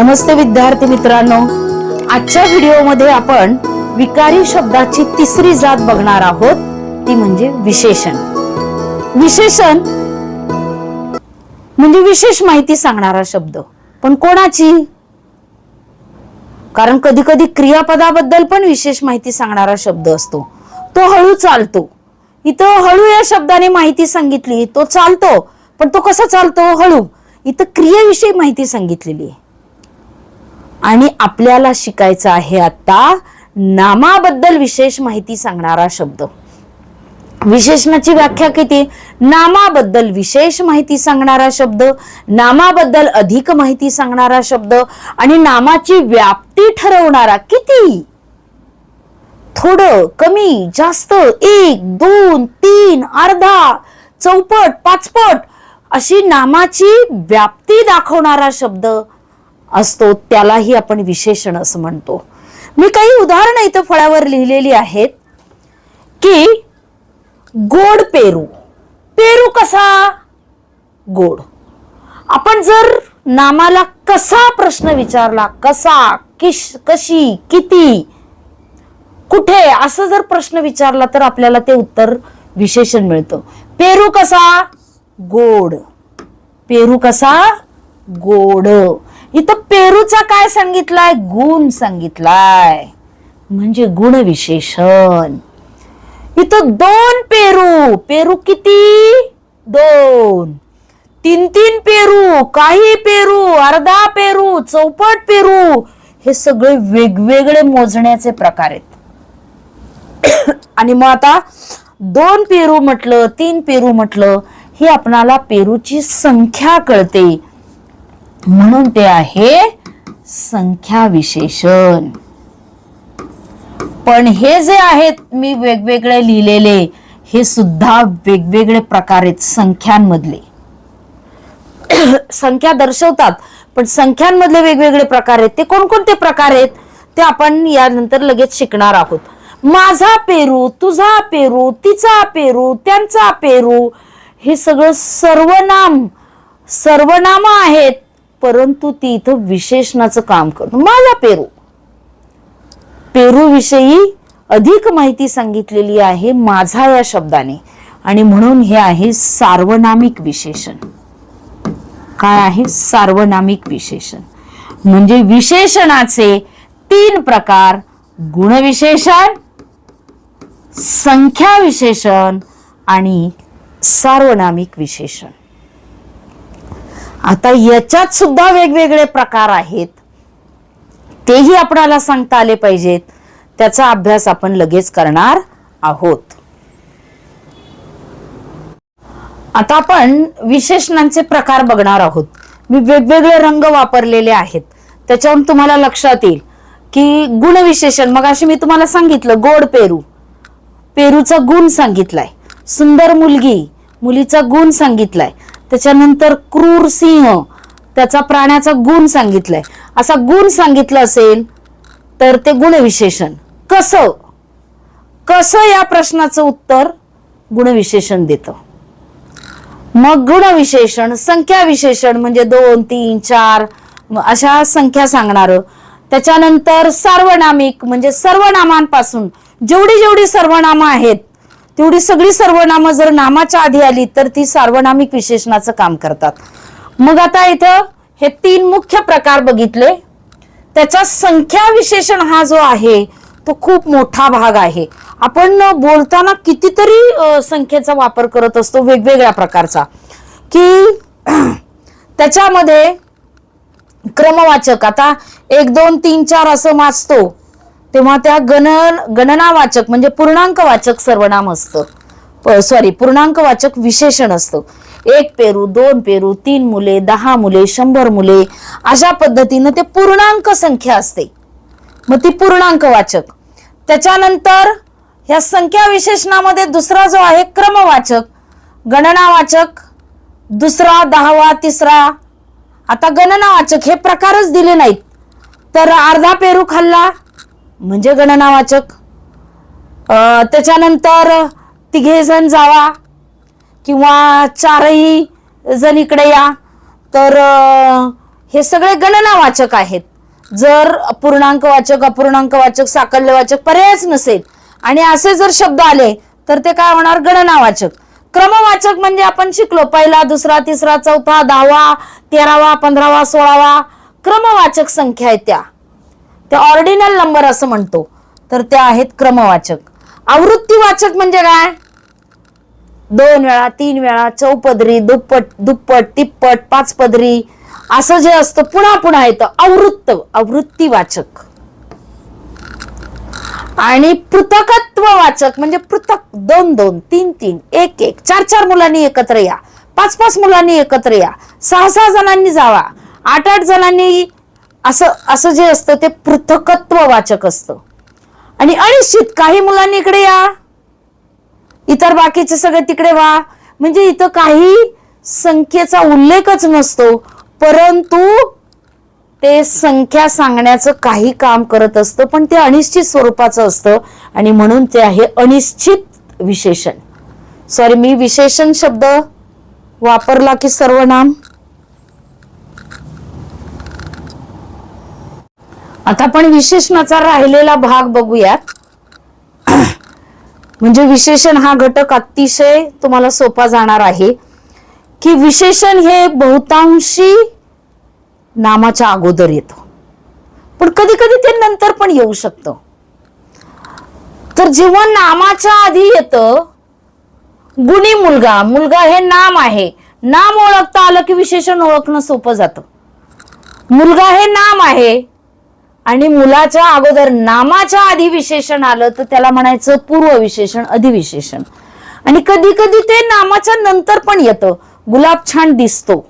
नमस्ते विद्यार्थी मित्रांनो. आजच्या व्हिडिओमध्ये आपण विकारी शब्दाची तिसरी जात बघणार आहोत. ती म्हणजे विशेषण. विशेषण म्हणजे विशेष माहिती सांगणारा शब्द. पण कोणाची? कारण कधी कधी क्रियापदाबद्दल पण विशेष माहिती सांगणारा शब्द असतो. तो हळू चालतो. इथं हळू या शब्दाने माहिती सांगितली तो चालतो. पण तो कसा चालतो? हळू. इथं क्रियेविषयी माहिती सांगितलेली आहे. आणि आपल्याला शिकायचं आहे आता नामाबद्दल विशेष माहिती सांगणारा शब्द. विशेषणाची व्याख्या किती? नामाबद्दल विशेष माहिती सांगणारा शब्द नामाबद्दल अधिक माहिती सांगणारा शब्द आणि नामाची व्याप्ती ठरवणारा किती? थोडं कमी जास्त एक दोन तीन अर्धा चौपट पाचपट अशी नामाची व्याप्ती दाखवणारा शब्द. असतो त्यालाही आपण विशेषण असं म्हणतो. मी काही उदाहरणं इथं फळावर लिहिलेली आहेत की गोड पेरू. पेरू कसा? गोड. आपण जर नामाला कसा प्रश्न विचारला कसा किश कशी किती कुठे असं जर प्रश्न विचारला तर आपल्याला ते उत्तर विशेषण मिळतं. पेरू कसा? गोड. पेरू कसा? गोड. इथं पेरूचा काय सांगितलाय? गुण सांगितलाय. म्हणजे गुण विशेषण इथं दोन पेरू. पेरू किती? दोन. तीन तीन पेरू काही पेरू अर्धा पेरू चौपट पेरू. हे सगळे वेगवेगळे मोजण्याचे प्रकार आहेत. आणि मग आता दोन पेरू म्हटलं तीन पेरू म्हटलं ही आपणाला पेरूची संख्या कळते. म्हणून ते आहे संख्या विशेषण पण हे जे आहेत मी वेगवेगळे लिहिलेले हे सुद्धा वेगवेगळे प्रकार आहेत संख्यांमधले. संख्या दर्शवतात पण संख्यांमधले वेगवेगळे प्रकार आहेत ते कोणकोणते प्रकार आहेत ते आपण यानंतर लगेच शिकणार आहोत. माझा पेरू तुझा पेरू तिचा पेरू त्यांचा पेरू हे सगळं सर्वनाम सर्वनाम आहेत. परंतु ती इथं विशेषणाचं काम करतो. माझा पेरू. पेरू विषयी अधिक माहिती सांगितलेली आहे माझा या शब्दाने. आणि म्हणून हे आहे सार्वनामिक विशेषण. काय आहे? सार्वनामिक विशेषण. म्हणजे विशेषणाचे तीन प्रकार. गुणविशेषण संख्या विशेषण आणि सार्वनामिक विशेषण. आता याच्यात सुद्धा वेगवेगळे प्रकार आहेत. तेही आपणाला सांगता आले पाहिजेत. त्याचा अभ्यास आपण लगेच करणार आहोत. आता आपण विशेषणांचे प्रकार बघणार आहोत. मी वेगवेगळे रंग वापरलेले आहेत. त्याच्यावरून तुम्हाला लक्षात येईल की गुणविशेषण मग अशी मी तुम्हाला सांगितलं गोड पेरू. पेरूचा गुण सांगितलाय. सुंदर मुलगी मुलीचा गुण सांगितलाय. त्याच्यानंतर क्रूर सिंह त्याचा प्राण्याचा गुण सांगितलाय. असा गुण सांगितलं असेल तर ते गुणविशेषण. कसं? कसं या प्रश्नाचं उत्तर गुणविशेषण देतं? मग गुणविशेषण संख्या विशेषण म्हणजे दोन तीन चार अशा संख्या सांगणार. त्याच्यानंतर सार्वनामिक म्हणजे सर्वनामांपासून. जेवढी जेवढी सर्वनामं आहेत तेवढी सगळी सर्वनामं जर नामाच्या आधी आली तर ती सार्वनामिक विशेषणाचं काम करतात. मग आता इथं हे तीन मुख्य प्रकार बघितले. त्याचा संख्या विशेषण हा जो आहे तो खूप मोठा भाग आहे. आपण बोलताना कितीतरी संख्येचा वापर करत असतो वेगवेगळ्या प्रकारचा. की त्याच्यामध्ये क्रमवाचक आता एक दोन तीन चार असं वाचतो तेव्हा त्या गणन गणनावाचक म्हणजे पूर्णांकवाचक सर्वनाम असतं. सॉरी पूर्णांकवाचक विशेषण असतं. एक पेरू दोन पेरू तीन मुले दहा मुले शंभर मुले अशा पद्धतीनं ते पूर्णांक संख्या असते. मग ती पूर्णांकवाचक. त्याच्यानंतर ह्या संख्या विशेषणामध्ये दुसरा जो आहे क्रमवाचक. गणनावाचक दुसरा दहावा तिसरा. आता गणनावाचक हे प्रकारच दिले नाहीत. तर अर्धा पेरू खाल्ला म्हणजे गणनावाचक. त्याच्यानंतर तिघे जण जावा किंवा चारही जण इकडे या. तर हे सगळे गणनावाचक आहेत. जर पूर्णांक वाचक अपूर्णांक वाचक साकल्य वाचक पर्यायच नसेल आणि असे जर शब्द आले तर ते काय होणार? गणनावाचक. क्रमवाचक म्हणजे आपण शिकलो. पहिला दुसरा तिसरा चौथा दहावा तेरावा पंधरावा सोळावा. क्रमवाचक संख्या आहेत त्या. ते ऑर्डिनल नंबर असं म्हणतो. तर त्या आहेत क्रमवाचक. आवृत्तीवाचक म्हणजे काय? दोन वेळा तीन वेळा चौपदरी दुप्पट दुप्पट तिप्पट पाच पदरी असं जे असतं पुन्हा पुन्हा येतं. आवृत्त आवृत्तीवाचक. आणि पृथकत्व वाचक म्हणजे पृथक. दोन दोन तीन तीन एक एक. चार चार मुलांनी एकत्र या. पाच पाच मुलांनी एकत्र या. सहा सहा जणांनी जावा. आठ आठ जणांनी असं असं जे असतं ते पृथकत्व वाचक असतं. आणि अनिश्चित काही मुलांनी इकडे या. इतर बाकीचे सगळे तिकडे वा म्हणजे इथं काही संख्येचा उल्लेखच नसतो परंतु ते संख्या सांगण्याचं काही काम करत असतं पण ते अनिश्चित स्वरूपाचं असतं आणि म्हणून ते आहे अनिश्चित विशेषण. सॉरी मी विशेषण शब्द वापरला की सर्वनाम? आता आपण विशेषणाचा राहिलेला भाग बघूयात. म्हणजे विशेषण हा घटक अतिशय तुम्हाला सोपा जाणार आहे. की विशेषण हे बहुतांशी नामाच्या अगोदर येतो. पण कधी कधी ते नंतर पण येऊ शकतं. तर जेव्हा नामाच्या आधी येतं गुणी मुलगा मुलगा हे नाम आहे. नाम ओळखता आलं की विशेषण ओळखणं सोपं जातं. मुलगा हे नाम आहे आणि मुलाच्या अगोदर नामाच्या आधी विशेषण आलं तर त्याला म्हणायचं पूर्व विशेषण अधिविशेषण. आणि कधी कधी ते नामाच्या नंतर पण येतं. गुलाब छान दिसतो.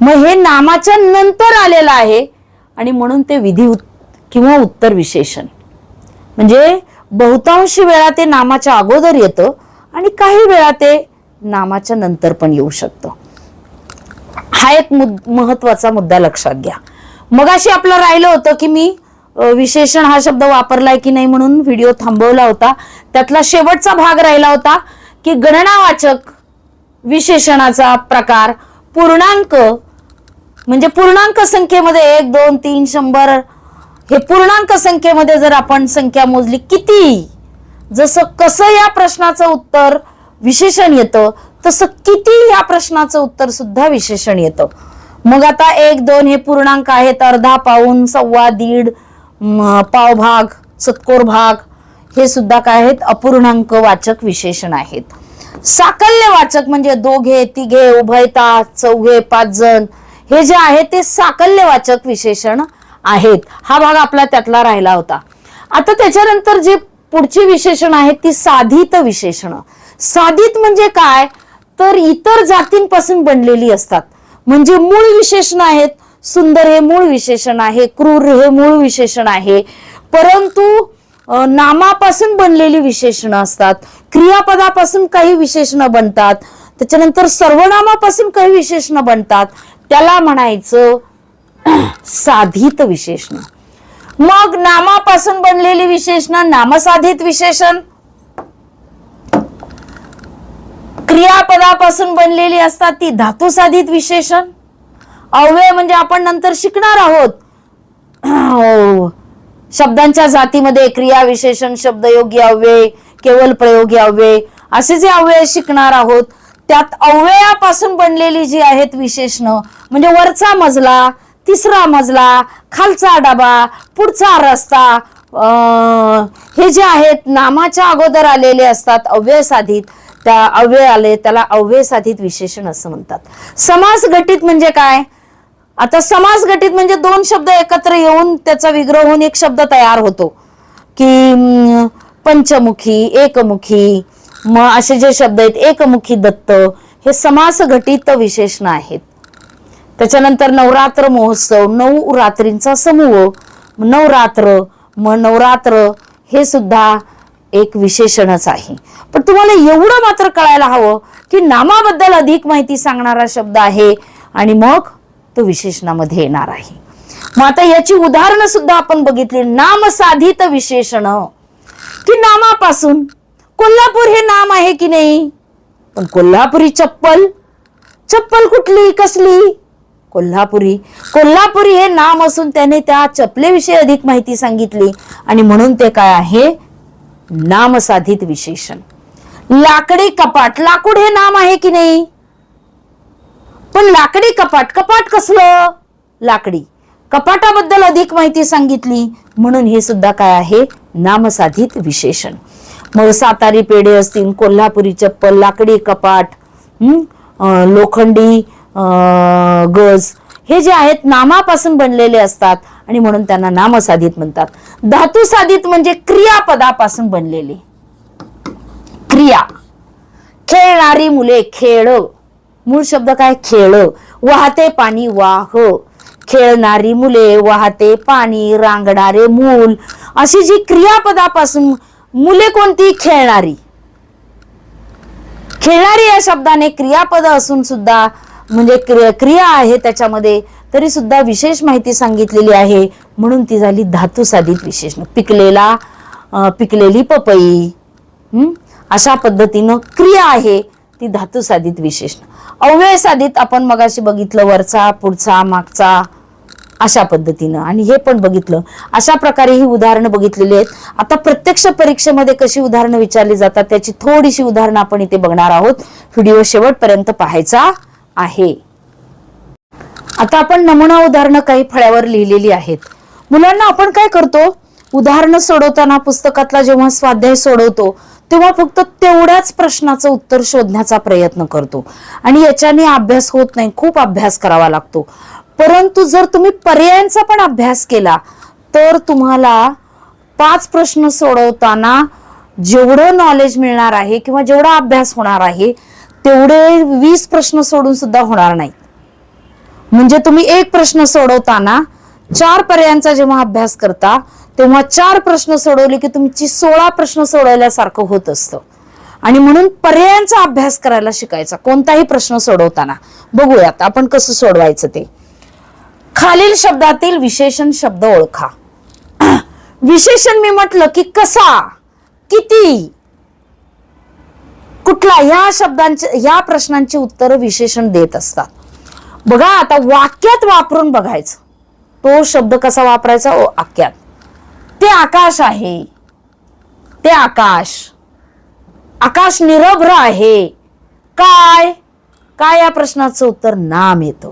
मग हे नामाच्या नंतर आलेलं आहे आणि म्हणून ते विधी उत- किंवा उत्तर विशेषण. म्हणजे बहुतांशी वेळा ते नामाच्या अगोदर येतं आणि काही वेळा ते नामाच्या नंतर पण येऊ शकतं. हा एक मुद- महत्त्वाचा मुद्दा लक्षात घ्या. मगाशी आपलं राहिलं होतं की मी विशेषण हा शब्द वापरलाय की नाही म्हणून व्हिडिओ थांबवला होता. त्यातला शेवटचा भाग राहिला होता की गणनावाचक विशेषणाचा प्रकार पूर्णांक म्हणजे पूर्णांक संख्येमध्ये एक दोन तीन शंभर हे पूर्णांक संख्येमध्ये जर आपण संख्या मोजली किती? जसं कसं या प्रश्नाचं उत्तर विशेषण येतं तसं किती या प्रश्नाचं उत्तर सुद्धा विशेषण येतं. मग आता एक दोन हे पूर्णांक आहेत. अर्धा पाऊन सव्वा दीड पाव पावभाग सत्कोर भाग हे सुद्धा काय आहेत? अपूर्णांक वाचक विशेषण आहेत. साकल्य वाचक म्हणजे दोघे तिघे उभयता चौघे पाच जण हे जे आहे ते साकल्य वाचक विशेषण आहेत. हा भाग आपला त्यातला राहिला होता. आता त्याच्यानंतर जे पुढची विशेषण आहेत ती साधित विशेषण. साधित म्हणजे काय? तर इतर जातींपासून बनलेली असतात. म्हणजे मूळ विशेषण आहेत. सुंदर हे मूळ विशेषण आहे. क्रूर हे मूळ विशेषण आहे. परंतु नामापासून बनलेली विशेषणं असतात. क्रियापदापासून काही विशेषणं बनतात. त्याच्यानंतर सर्वनामापासून काही विशेषणं बनतात. त्याला म्हणायचं साधित विशेषण. मग नामापासून बनलेली विशेषण नामसाधित विशेषण? क्रियापदापासून बनलेली असतात ती धातुसाधित विशेषण. अव्यय म्हणजे आपण नंतर शिकणार आहोत. हो. शब्दांच्या जातीमध्ये क्रिया विशेषण शब्दयोगी अव्यय केवळ प्रयोगी अव्यय असे जे अव्यय शिकणार आहोत त्यात अव्ययापासून बनलेली जी आहेत विशेषण म्हणजे वरचा मजला तिसरा मजला खालचा डबा पुढचा रस्ता हे जे आहेत नामाच्या अगोदर आलेले असतात अव्यय साधित. त्या अव्यय आले त्याला अव्यय साधित विशेषण असं म्हणतात. समास घटित म्हणजे काय? आता समास घटित म्हणजे दोन शब्द एकत्र येऊन त्याचा विग्रह होऊन एक शब्द तयार होतो. की पंचमुखी एकमुखी मग असे जे शब्द आहेत एकमुखी दत्त हे समास घटित विशेषण आहेत. त्याच्यानंतर नवरात्र महोत्सव नऊ रात्रींचा समूह नवरात्र मग नवरात्र हे सुद्धा एक विशेषणच आहे. पण तुम्हाला एवढं मात्र कळायला हवं की नामाबद्दल अधिक माहिती सांगणारा शब्द आहे आणि मग तो विशेषणामध्ये येणार आहे. मग आता याची उदाहरणं सुद्धा आपण बघितली. नामसाधित विशेषण. की नामापासून? कोल्हापूर हे नाम आहे की नाही? पण कोल्हापुरी चप्पल? चप्पल कुठली? कसली? कोल्हापुरी. कोल्हापुरी हे नाम असून त्याने त्या चपलेविषयी अधिक माहिती सांगितली. आणि म्हणून ते काय आहे? नामसाधित विशेषण. लाकडी कपाट लाकूड हे नाम आहे की नाही? पण लाकडी कपाट कपाट कसलं? लाकडी. कपाटाबद्दल अधिक माहिती सांगितली म्हणून हे सुद्धा काय आहे? नामसाधित विशेषण. मग सातारी पेढे असतील कोल्हापुरी चप्पल लाकडी कपाट लोखंडी गज हे जे आहेत नामापासून बनलेले असतात आणि म्हणून त्यांना नामसाधित म्हणतात. धातू साधित म्हणजे क्रियापदापासून बनलेले. क्रिया. खेळणारी मुले खेळ. मूळ शब्द काय? खेळ. वाहते पाणी वाह. खेळणारी मुले वाहते पाणी रांगणारे मूल. अशी जी क्रियापदापासून मुले कोणती? खेळणारी. खेळणारी या शब्दाने क्रियापद असून सुद्धा म्हणजे क्रिया आहे त्याच्यामध्ये तरी सुद्धा विशेष माहिती सांगितलेली आहे. म्हणून ती झाली धातू साधित विशेषण पिकलेला पिकलेली पपई अशा पद्धतीनं क्रिया आहे ती धातू साधित विशेषण अव्यय साधित आपण मगाशी बघितलं वरचा पुढचा मागचा अशा पद्धतीनं. आणि हे पण बघितलं. अशा प्रकारे ही उदाहरणं बघितलेली आहेत. आता प्रत्यक्ष परीक्षेमध्ये कशी उदाहरणं विचारली जातात त्याची थोडीशी उदाहरणं आपण इथे बघणार आहोत. व्हिडिओ शेवटपर्यंत पाहायचा. आहे. आता आपण नमुना उदाहरणं काही फळ्यावर लिहिलेली आहेत. मुलांना आपण काय करतो? उदाहरणं सोडवताना पुस्तकातला जेव्हा स्वाध्याय सोडवतो तेव्हा फक्त तेवढ्याच प्रश्नाचं उत्तर शोधण्याचा प्रयत्न करतो. आणि याच्याने अभ्यास होत नाही खूप अभ्यास करावा लागतो. परंतु जर तुम्ही पर्यायांचा पण अभ्यास केला तर तुम्हाला पाच प्रश्न सोडवताना जेवढं नॉलेज मिळणार आहे किंवा जेवढा अभ्यास होणार आहे तेवढे वीस प्रश्न सोडून सुद्धा होणार नाही. म्हणजे तुम्ही एक प्रश्न सोडवताना चार पर्यायांचा जेव्हा अभ्यास करता तेव्हा चार प्रश्न सोडवले की तुमची सोळा प्रश्न सोडवल्यासारखं होत असतं. आणि म्हणून पर्यायांचा अभ्यास करायला शिकायचा कोणताही प्रश्न सोडवताना. बघूयात आपण कसं सोडवायचं ते. खालील शब्दातील विशेषण शब्द ओळखा. विशेषण मी म्हटलं की कसा किती कुठला ह्या शब्दांचे ह्या प्रश्नांची उत्तरं विशेषण देत असतात. बघा आता वाक्यात वापरून बघायचं. तो शब्द कसा वापरायचा? ओ वाक्यात ते आकाश आहे. ते आकाश. आकाश निरभ्र आहे. काय? काय या प्रश्नाचं उत्तर? नाम येतं.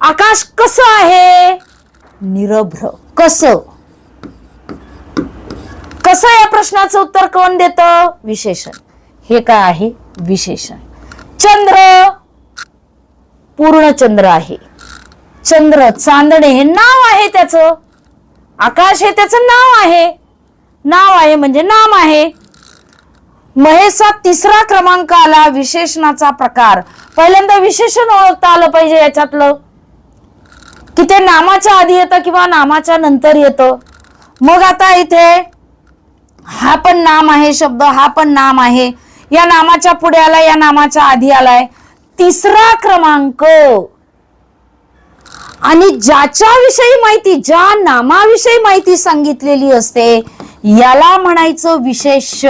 आकाश कसं आहे? निरभ्र. कसं? कसं या प्रश्नाचं उत्तर कोण देतं? विशेषण. हे काय आहे? विशेषण. चंद्र पूर्ण चंद्र आहे. चंद्र चांदणे हे नाव आहे त्याचं. आकाश हे त्याचं नाव आहे. नाव आहे म्हणजे नाम आहे. महेशचा तिसरा क्रमांक आला विशेषणाचा प्रकार. पहिल्यांदा विशेषण ओळखता आलं पाहिजे याच्यातलं. की ते नामाच्या आधी येतं किंवा नामाच्या नंतर येतं. मग आता इथे हा पण नाम आहे शब्द हा पण नाम आहे. या नामाच्या पुढे आलाय या नामाच्या आधी आलाय. तिसरा क्रमांक. आणि ज्याच्याविषयी माहिती ज्या नामाविषयी माहिती सांगितलेली असते याला म्हणायचं विशेष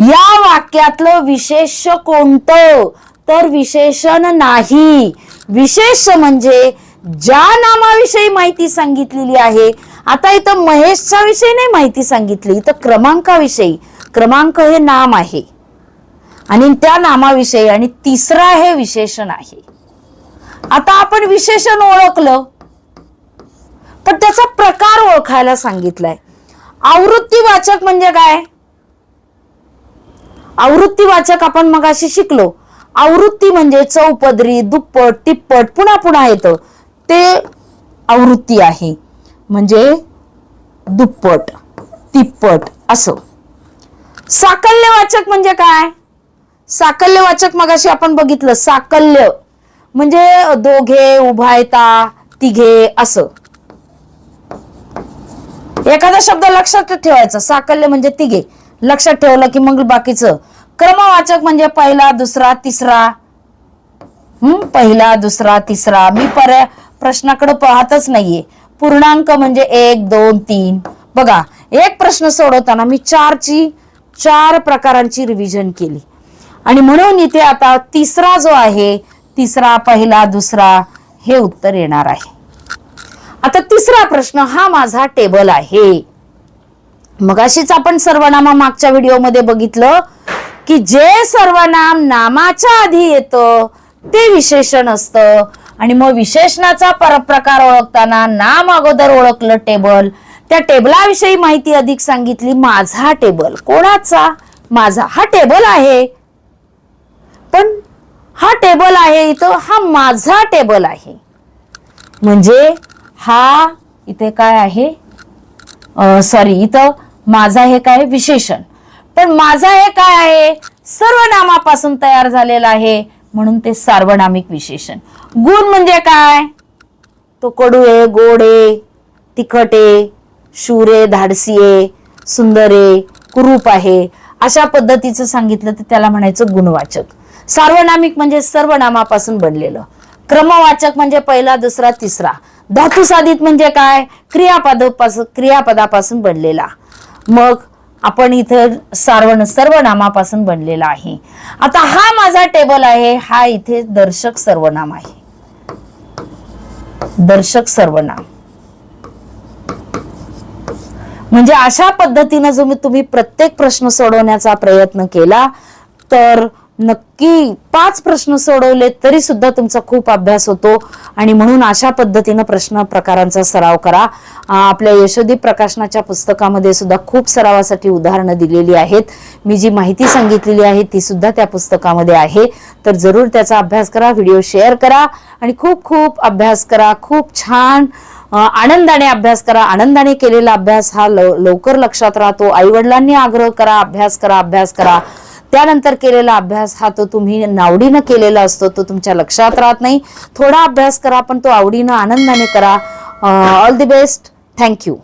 या वाक्यातलं विशेष कोणतं? तर विशेषण नाही. विशेष म्हणजे ज्या नामाविषयी माहिती सांगितलेली आहे आता इथं महेशच्या विषयी नाही माहिती सांगितली इथं क्रमांकाविषयी. क्रमांक हे नाम आहे. आणि त्या नामाविषयी आणि तिसरा हे विशेषण आहे. आता आपण विशेषण ओळखलं. पण त्याचा प्रकार ओळखायला सांगितलाय. आवृत्तीवाचक म्हणजे काय? आवृत्तीवाचक आपण मगाशी शिकलो. आवृत्ती म्हणजे चौपदरी दुप्पट तिप्पट पुन्हा पुन्हा येतं. ते आवृत्ती आहे. म्हणजे दुप्पट तिप्पट असं. साकल्यवाचक म्हणजे काय? साकल्यवाचक मगाशी आपण बघितलं साकल्य. म्हणजे दोघे उभायता तिघे असं. एखादा शब्द लक्षात ठेवायचा साकल्य म्हणजे तिघे. लक्षात ठेवलं की मग बाकीचं. क्रमवाचक म्हणजे पहिला दुसरा तिसरा. हम्म पहिला दुसरा तिसरा. मी पर्या प्रश्नाकडे पाहतच नाहीये. पूर्णांक म्हणजे एक दोन तीन. बघा एक प्रश्न सोडवताना मी चारची चार प्रकारांची रिव्हिजन केली. आणि म्हणून इथे आता तिसरा जो आहे तिसरा पहिला दुसरा हे उत्तर येणार आहे. आता तिसरा प्रश्न हा माझा टेबल आहे. मगाशीच आपण सर्वनामा मागच्या व्हिडिओमध्ये बघितलं की जे सर्वनाम नामाच्या आधी येतं ते विशेषण असतं. आणि मग विशेषणाचा परप्रकार ओळखताना नाम अगोदर ओळखलं टेबल त्या टेबलाविषयी माहिती अधिक सांगितली. माझा टेबल. कोणाचा? माझा. हा टेबल आहे. पण हा टेबल आहे इथं. हा माझा टेबल आहे. म्हणजे हा इथे काय आहे? सॉरी इथं माझा हे काय? विशेषण. पण माझा हे काय आहे? सर्वनामापासून तयार झालेला आहे. म्हणून ते सार्वनामिक विशेषण. गुण म्हणजे काय? तो कडू आहे गोड आहे तिखट आहे शूरे धाडसीये सुंदरे कुरूप आहे. अशा पद्धतीचं सांगितलं तर त्याला म्हणायचं गुणवाचक. सार्वनामिक म्हणजे सर्वनामापासून बनलेलं. क्रमवाचक म्हणजे पहिला दुसरा तिसरा. धातू साधित म्हणजे काय? क्रियापदापासून क्रियापदापासून बनलेला. मग आपण इथं सार्वण सर्वनामापासून बनलेला आहे. आता हा माझा टेबल आहे. हा इथे दर्शक सर्वनाम आहे. दर्शक सर्वनाम. म्हणजे अशा पद्धतीनं जो मी तुम्ही प्रत्येक प्रश्न सोडवण्याचा प्रयत्न केला तर नक्की पाच प्रश्न सोडवले तरी सुद्धा तुमचा खूप अभ्यास होतो. आणि म्हणून अशा पद्धतीनं प्रश्न प्रकारांचा सराव करा. आपल्या यशोदी प्रकाशनाच्या पुस्तकामध्ये सुद्धा खूप सरावासाठी उदाहरणं दिलेली आहेत. मी जी माहिती सांगितलेली आहे ती सुद्धा त्या पुस्तकामध्ये आहे. तर जरूर त्याचा अभ्यास करा व्हिडिओ शेअर करा. आणि खूप खूप अभ्यास करा. खूप छान आनंदाने अभ्यास करा. आनंदाने केलेला अभ्यास हा लव- लवकर लक्षात राहतो. आई वडिलांनी आग्रह करा अभ्यास करा अभ्यास करा. त्यानंतर केलेला अभ्यास हा तो तुम्ही नावडीनं केलेला असतो तो तुमच्या लक्षात राहत नाही. थोडा अभ्यास करा पण तो आवडीनं आनंदाने करा. All the best thank you